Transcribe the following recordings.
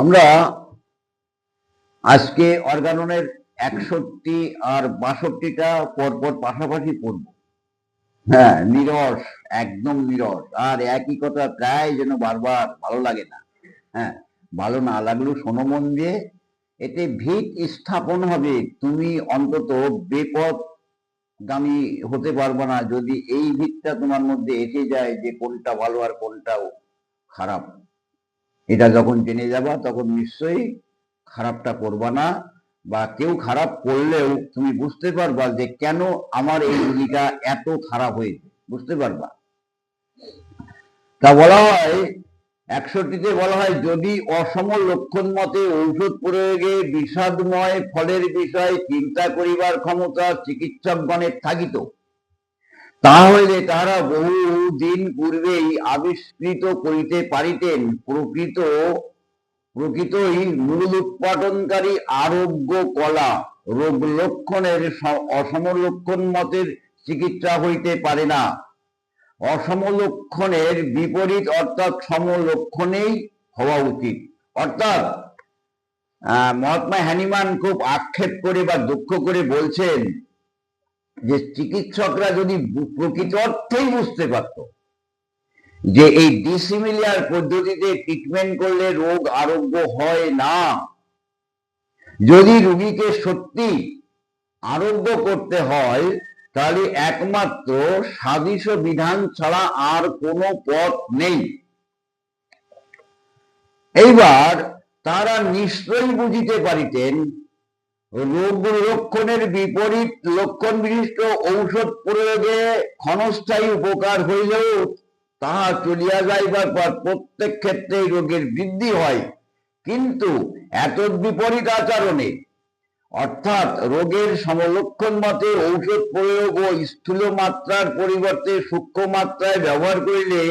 আমরা আজকে অর্গাননের একষট্টি আর বাষট্টিটা পরপর পাশাপাশি পড়ব। হ্যাঁ নিরস, একদম নিরস। আর একই কথা প্রায় যেন বারবার ভালো লাগে না। হ্যাঁ ভালো না লাগলেও শোনো মন দিয়ে, এতে ভিত স্থাপন হবে। তুমি অন্তত বেপথ গামী হতে পারবে না। যদি এই ভিতটা তোমার মধ্যে এসে যায় যে কোনটা ভালো আর কোনটাও খারাপ। এটা যখন জেনে যাবা, তখন নিশ্চয়ই খারাপটা করবা না বা কেউ খারাপ করলেও তুমি বুঝতে পারবা যে কেন আমার এই রুগীটা এত খারাপ হয়েছে। বুঝতে পারবা? তা বলা হয়, একষট্টিতে বলা হয়, যদি অসম লক্ষণ মতে ঔষধ প্রয়োগে বিষাদময় ফলের বিষয় চিন্তা করিবার ক্ষমতা চিকিৎসকগণের থাকিত। তাহলে তাহারা বহু দিন পূর্বেই আবিষ্কৃত করিতে পারিতেন। প্রকৃত প্রকৃতই মূল উৎপাদনকারী আরোগ্য কলা রোগ লক্ষণের অসম লক্ষণ মতের চিকিৎসা হইতে পারে না। অসম লক্ষণের বিপরীত অর্থাৎ সমলক্ষণেই হওয়া উচিত। অর্থাৎ মহাত্মা হ্যানিমান খুব আক্ষেপ করে বা দুঃখ করে বলছেন যে চিকিৎসকরা যদি প্রকৃত অর্থেই বুঝতে পারত যে এই ডিসিমিলিয়ার পদ্ধতিতে ট্রিটমেন্ট করলে রোগ আরোগ্য হয় না, যদি রুগীকে সত্যি আরোগ্য করতে হয়, তাহলে একমাত্র সাদিশ বিধান ছাড়া আর কোনো পথ নেই। এইবার তারা নিশ্চয়ই বুঝিতে পারিতেন রোগ লক্ষণের বিপরীত, লক্ষণ বিশিষ্ট ঔষধ প্রয়োগে ক্ষণস্থায়ী উপকার হইলেও তাহা চলিয়া যাইবার পর প্রত্যেক ক্ষেত্রেই রোগের বৃদ্ধি হয়। কিন্তু এত বিপরীত আচরণে, অর্থাৎ রোগের সমলক্ষণ মতে ঔষধ প্রয়োগ ও স্থূল মাত্রার পরিবর্তে সূক্ষ্ম মাত্রায় ব্যবহার করিলে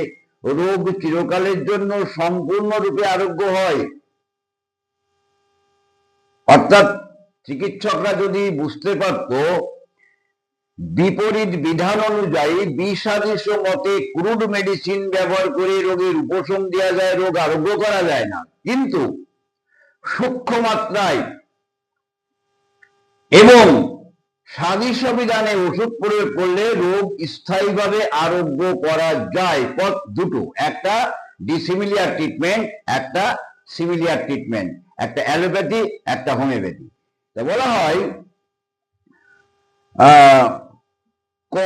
রোগ চিরকালের জন্য সম্পূর্ণরূপে আরোগ্য হয়। অর্থাৎ চিকিৎসকরা যদি বুঝতে পারত, বিপরীত বিধান অনুযায়ী বিষাদিশ মতে ক্রুড মেডিসিন ব্যবহার করে রোগের উপশম দেওয়া যায়, রোগ আরোগ্য করা যায় না। কিন্তু সূক্ষ্ম মাত্রায় এবং সাদৃশ্য বিধানে ওষুধ প্রয়োগ করলে রোগ স্থায়ীভাবে আরোগ্য করা যায়। পথ দুটো, একটা ডিসিমিলিয়ার ট্রিটমেন্ট একটা সিমিলিয়ার ট্রিটমেন্ট একটা অ্যালোপ্যাথি একটা হোমিওপ্যাথি তা বলা হয় ক,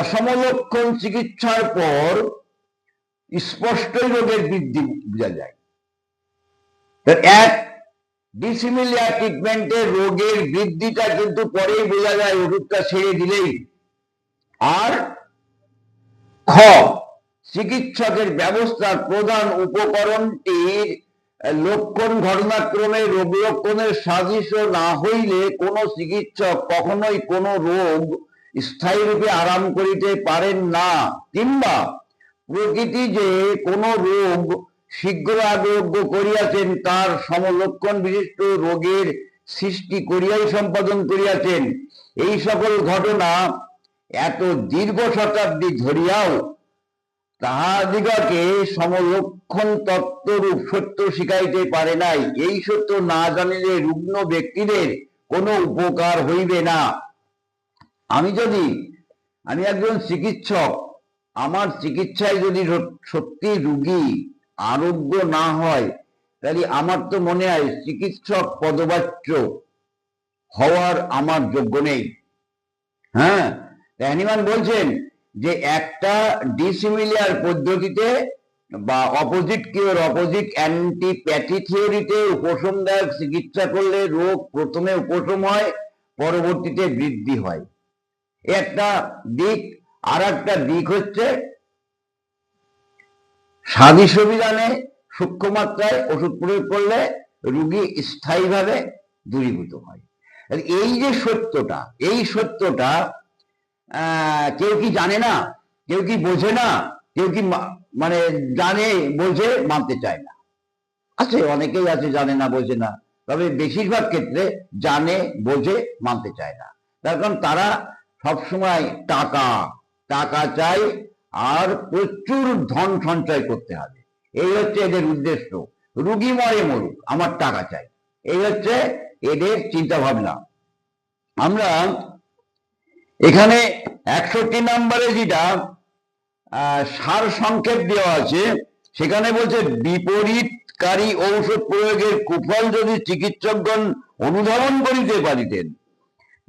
অসমলক্ষণ চিকিৎসার পর স্পষ্টই রোগের বৃদ্ধি বোঝা যায়। এক ডিসিমিলিয়ার ট্রিটমেন্টে রোগের বৃদ্ধিটা কিন্তু পরেই বোঝা যায়, ওষুধটা ছেড়ে দিলেই। আর খ, চিকিৎসকের ব্যবস্থার প্রধান উপকরণটির লক্ষণ ঘটনাক্রমে রোগ লক্ষণের সাদৃশ্য না হইলে কোন চিকিৎসক কখনোই কোন রোগ স্থায়ী রূপে আরাম করিতে পারেন না। কিংবা প্রকৃতি যে কোন রোগ শীঘ্র আরোগ্য করিয়াছেন, তার সমলক্ষণ বিশিষ্ট রোগের সৃষ্টি করিয়াই সম্পাদন করিয়াছেন। এই সকল ঘটনা এত দীর্ঘ শতাব্দী ধরিয়াও তাহাদিগকে সমলক্ষণ তত্ত্বরূপ সত্য শিখাইতে পারে নাই। এই সত্য না জানিলে রুগ্ন ব্যক্তিদের কোনো উপকার হইবে না। আমি যদি, আমি একজন চিকিৎসক, আমার চিকিৎসায় যদি সত্যি রুগী আরোগ্য না হয়, তাহলে আমার তো মনে হয় চিকিৎসক পদবাচ্য হওয়ার আমার যোগ্য নেই। হ্যাঁ? হ্যানিমান বলছেন যে একটা ডিসিমিলিয়ার পদ্ধতিতে বা অপোজিট কিওর অপোজিট অ্যান্টিপ্যাথি থিওরিতে উপশমদায়ক চিকিৎসা করলে রোগ প্রথমে উপশম হয়, পরবর্তীতে বৃদ্ধি হয়। একটা দিক। আর একটা দিক হচ্ছে স্বাদী সুবিধানে সূক্ষ্ম মাত্রায় ওষুধ প্রয়োগ করলে রুগী স্থায়ীভাবে দূরীভূত হয়। এই যে সত্যটা, এই সত্যটা কেউ কি জানে না? কেউ কি বোঝে না? কেউ কি মানে জানে, বোঝে, মানতে চায় না। আছে, অনেকেই আছে জানে না, বোঝে না। তবে বেশিরভাগ ক্ষেত্রে জানে, বোঝে, মানতে চায় না। তার কারণ তারা সবসময় টাকা টাকা চাই আর প্রচুর ধন সঞ্চয় করতে হবে। এই হচ্ছে এদের উদ্দেশ্য। রুগী মরে মরুক, আমার টাকা চাই। এই হচ্ছে এদের চিন্তা ভাবনা আমরা এখানে একষট্টি নম্বরে যেটা সার সংক্ষেপ দেওয়া আছে, সেখানে বলছে বিপরীতকারী ঔষধ প্রয়োগের কুফল যদি চিকিৎসকগণ অনুধাবন করিতে পারিতেন,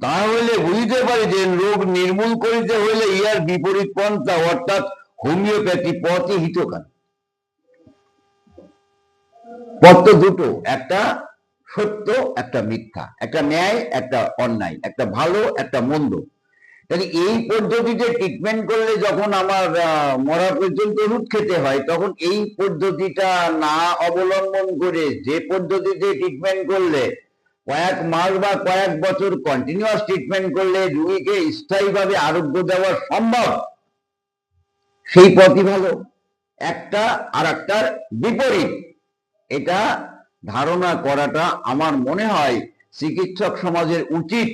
তাহলে বুঝিতে পারিতেন রোগ নির্মূল করিতে হইলে ইহার বিপরীত পন্থা অর্থাৎ হোমিওপ্যাথি পথই হিতকারী। পথ দুটো, একটা সত্য, একটা মিথ্যা, একটা ন্যায়, একটা অন্যায়, একটা ভালো, একটা মন্দ। তাহলে এই পদ্ধতিতে ট্রিটমেন্ট করলে যখন আমার মরা পর্যন্ত রুট খেতে হয়, তখন এই পদ্ধতিটা না অবলম্বন করে যে পদ্ধতিতে ট্রিটমেন্ট করলে, কয়েক মাস বা কয়েক বছর কন্টিনিউয়াস ট্রিটমেন্ট করলে রুগীকে স্থায়ীভাবে আরোগ্য দেওয়া সম্ভব। সেই পথই ভালো। একটা আর একটার বিপরীত। এটা ধারণা করাটা আমার মনে হয় চিকিৎসক সমাজের উচিত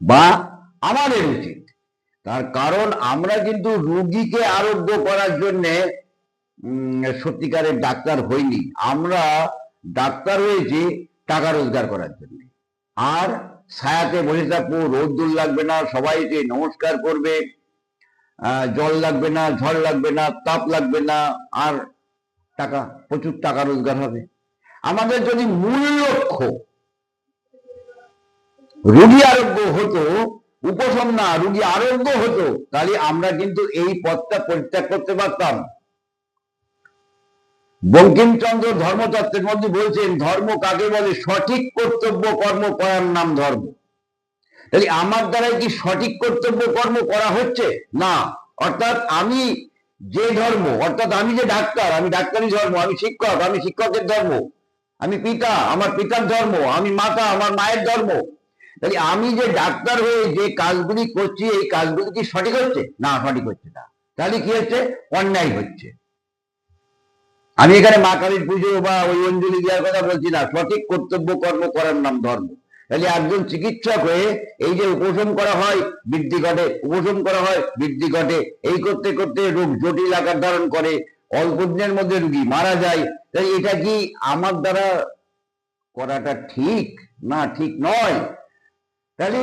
বা আমাদের উচিত। তার কারণ আমরা কিন্তু রুগীকে আরোগ্য করার জন্য সত্যিকারের ডাক্তার হইনি। আমরা ডাক্তার হয়েছি টাকা রোজগার করার জন্য। আর ছায়াতে বসে থাকব রোদ্দুর লাগবে না, সবাইকে নমস্কার করবে জল লাগবে না, ঝড় লাগবে না, তাপ লাগবে না, আর টাকা, প্রচুর টাকা রোজগার হবে। আমাদের যদি মূল লক্ষ্য, রুগী আরোগ্য হতো উপশম না, রুগী আরোগ্য হতো, তাহলে আমরা কিন্তু এই পথটা পরিত্যাগ করতে পারতাম। বঙ্কিমচন্দ্র ধর্মতত্ত্বের মধ্যে বলছেন, ধর্ম কাকে বলে? সঠিক কর্তব্য, কর্ম করার নাম ধর্ম। তাহলে আমার দ্বারাই কি সঠিক কর্তব্য, কর্ম করা হচ্ছে? না। অর্থাৎ আমি যে ধর্ম, অর্থাৎ আমি যে ডাক্তার, আমি ডাক্তারি ধর্ম, আমি শিক্ষক, আমি শিক্ষকের ধর্ম, আমি পিতা, আমার পিতার ধর্ম, আমি মাতা, আমার মায়ের ধর্ম তাহলে আমি যে ডাক্তার হয়ে যে কাজগুলি করছি, এই কাজগুলি কি সঠিক হচ্ছে? না, সঠিক হচ্ছে না। তাহলে কি হচ্ছে? অন্যায় হচ্ছে। আমি এখানে মা কালীর পুজো বা ওই অঞ্জলি দেওয়ার কথা বলছি না। সঠিক কর্তব্য, কর্ম, করার নাম ধর্ম। তাহলে একজন চিকিৎসক হয়ে এই যে উপশম করা হয়, বৃদ্ধি ঘটে, উপশম করা হয়, বৃদ্ধি ঘটে, এই করতে করতে রোগ জটিল আকার ধারণ করে, অল্প দিনের মধ্যে রুগী মারা যায় তাই এটা কি আমার দ্বারা করাটা ঠিক? না, ঠিক নয়। তাহলে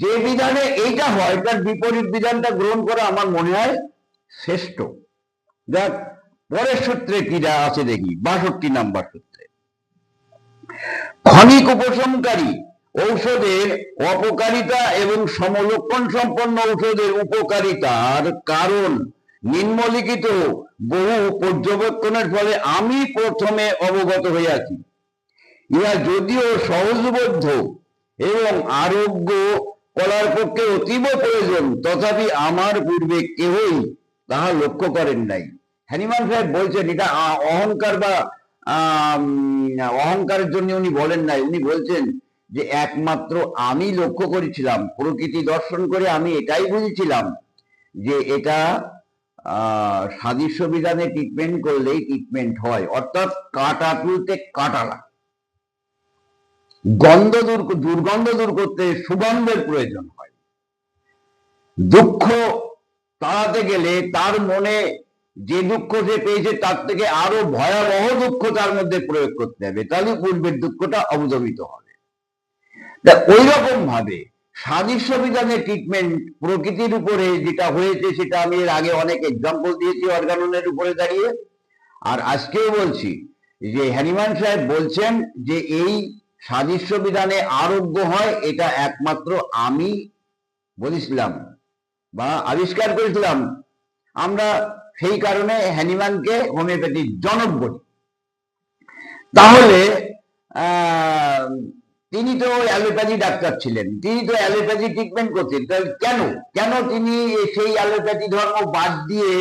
যে বিধানে এইটা হয়, তার বিপরীত বিধানটা গ্রহণ করা আমার মনে হয় শ্রেষ্ঠ। যাক পরের সূত্রে কিরা আছে দেখি, বাষট্টি নাম্বার সূত্রে। ক্ষণিক উপশমকারী ঔষধের অপকারিতা এবং সমলক্ষণ সম্পন্ন ঔষধের উপকারিতার কারণ নিম্নলিখিত বহু পর্যবেক্ষণের ফলে আমি প্রথমে অবগত হইয়াছি ইহা যদিও সহজবোধ্য এবং আরোগ্য করার পক্ষে অতীব প্রয়োজন। তথাপি আমার পূর্বে কেহই তাহা লক্ষ্য করেন নাই। হ্যানিমান সাহেব বলছেন, এটা অহংকার বা অহংকারের জন্য উনি বলেন নাই। উনি বলছেন যে, একমাত্র আমি লক্ষ্য করেছিলাম। প্রকৃতি দর্শন করে আমি এটাই বুঝেছিলাম যে, এটা সাদৃশ্য বিধানে ট্রিটমেন্ট করলেই ট্রিটমেন্ট হয়। অর্থাৎ কাটা তুলতে কাটা লাগে। গন্ধ দূর, দুর্গন্ধ দূর করতে সুগন্ধের প্রয়োজন হয়। দুঃখ তাড়াতে গেলে তার মনে যে দুঃখ সে পেয়েছে, তার থেকে আরও ভয়াবহ দুঃখ তার মধ্যে প্রয়োগ করতে হবে। তাহলে পূর্বের দুঃখটা অবদমিত হবে। তা ওই রকম ভাবে সাদৃশ্য বিধানের ট্রিটমেন্ট প্রকৃতির উপরে যেটা হয়েছে, সেটা আমি এর আগে অনেক এক্সাম্পল দিয়েছি অর্গাননের উপরে দাঁড়িয়ে। আর আজকেও বলছি যে হ্যানিমান সাহেব বলছেন যে এই সাদৃশ্য বিধানে আরোগ্য হয়, এটা একমাত্র আমি বলেছিলাম বা আবিষ্কার করেছিলাম। আমরা সেই কারণে হ্যানিম্যানকে হোমিওপ্যাথির জনক বলি। তাহলে তিনি তো অ্যালোপ্যাথি ডাক্তার ছিলেন, তিনি তো অ্যালোপ্যাথি ট্রিটমেন্ট করতেন কেন? কেন তিনি সেই অ্যালোপ্যাথি ধর্ম বাদ দিয়ে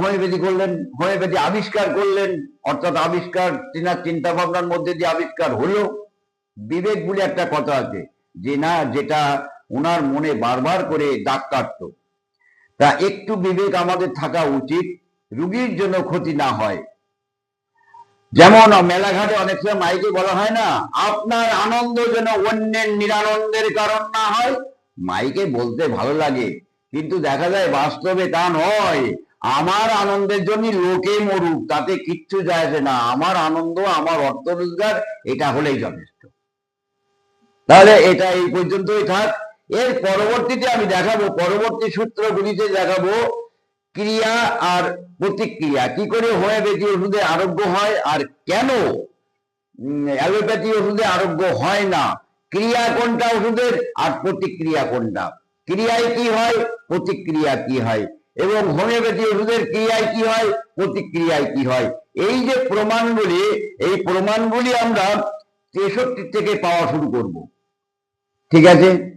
হোমিওপ্যাথি করলেন, হোমিওপ্যাথি আবিষ্কার করলেন, অর্থাৎ আবিষ্কার তিনার চিন্তা ভাবনার মধ্যে দিয়ে আবিষ্কার হলো। বিবেক বলে একটা কথা আছে, যে না, যেটা ওনার মনে বারবার করে দাগ কাটতো। তা একটু বিবেক আমাদের থাকা উচিত, রুগীর জন্য ক্ষতি না হয়। যেমন মেলাঘাটে অনেক সময় মাইকে বলা হয় না, আপনার আনন্দ যেন অন্যের নিরানন্দের কারণ না হয়। মাইকে বলতে ভালো লাগে, কিন্তু দেখা যায় বাস্তবে তা নয়। আমার আনন্দের জন্য লোকে মরুক, তাতে কিচ্ছু যায় আসে না। আমার আনন্দ, আমার অর্থ রোজগার, এটা হলেই যথেষ্ট। তাহলে এটা এই পর্যন্তই থাক। এর পরবর্তীতে আমি দেখাবো, পরবর্তী সূত্রগুলিতে দেখাবো ক্রিয়া আর প্রতিক্রিয়া। কি করে হোমিওপ্যাথি ওষুধে আরোগ্য হয় আর কেন অ্যালোপ্যাথি ওষুধে আরোগ্য হয় না? ক্রিয়া কোনটা ওষুধের আর প্রতিক্রিয়া কোনটা? ক্রিয়ায় কি হয়, প্রতিক্রিয়া কি হয়? এবং হোমিওপ্যাথি ওষুধের ক্রিয়ায় কি হয়? প্রতিক্রিয়ায় কি হয়? এই যে প্রমাণগুলি, এই প্রমাণগুলি আমরা তেষট্টি থেকে পাওয়া শুরু করব। ঠিক আছে?